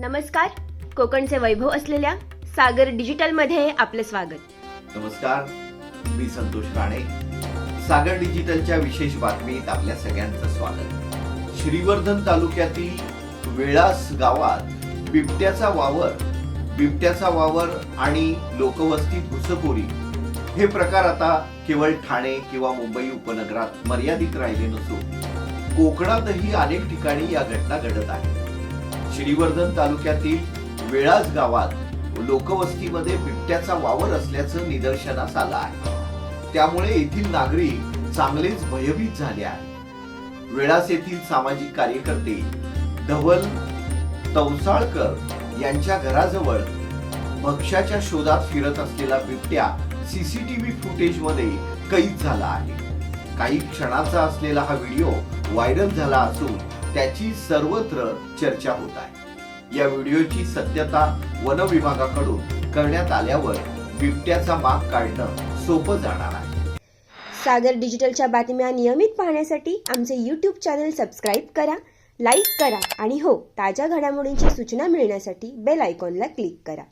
नमस्कार. कोकणचे वैभव असलेल्या सागर डिजिटलमध्ये आपलं स्वागत. नमस्कार. मी संतोष राणे. सागर डिजिटलच्या विशेष बातमीत आपल्या सगळ्यांचं स्वागत. श्रीवर्धन तालुक्यातील वेळास गावात बिबट्याचा वावर बिबट्याचा वावर आणि लोकवस्तीत घुसखोरी हे प्रकार आता केवळ ठाणे किंवा मुंबई उपनगरात मर्यादित राहिले नसून कोकणातही अनेक ठिकाणी या घटना घडत आहेत. श्रीवर्धन तालुक्यातील वेळास गावात लोकवस्तीमध्ये बिबट्याचा वावर असल्याचं निदर्शनास आलं आहे. त्यामुळे येथील नागरिक चांगलेच भयभीत झाले आहेत. वेळास येथील सामाजिक कार्यकर्ते धवल तवसाळकर यांच्या घराजवळ भक्ष्याच्या शोधात फिरत असलेला बिबट्या सीसीटीव्ही फुटेजमध्ये कैद झाला आहे. काही क्षणाचा असलेला हा व्हिडिओ व्हायरल झाला असून त्याची सर्वत्र चर्चा होत आहे. या व्हिडिओची सत्यता वन विभागाकडून करण्यात आल्यावर बिबट्याचा माग काढणं सोपं जाणार आहे. सागर डिजिटलच्या बातम्या नियमित पाहण्यासाठी आमचे यूट्यूब चॅनल सबस्क्राईब करा लाईक करा आणि हो ताज्या घडामोडींची सूचना मिळण्यासाठी बेल आयकॉनला क्लिक करा.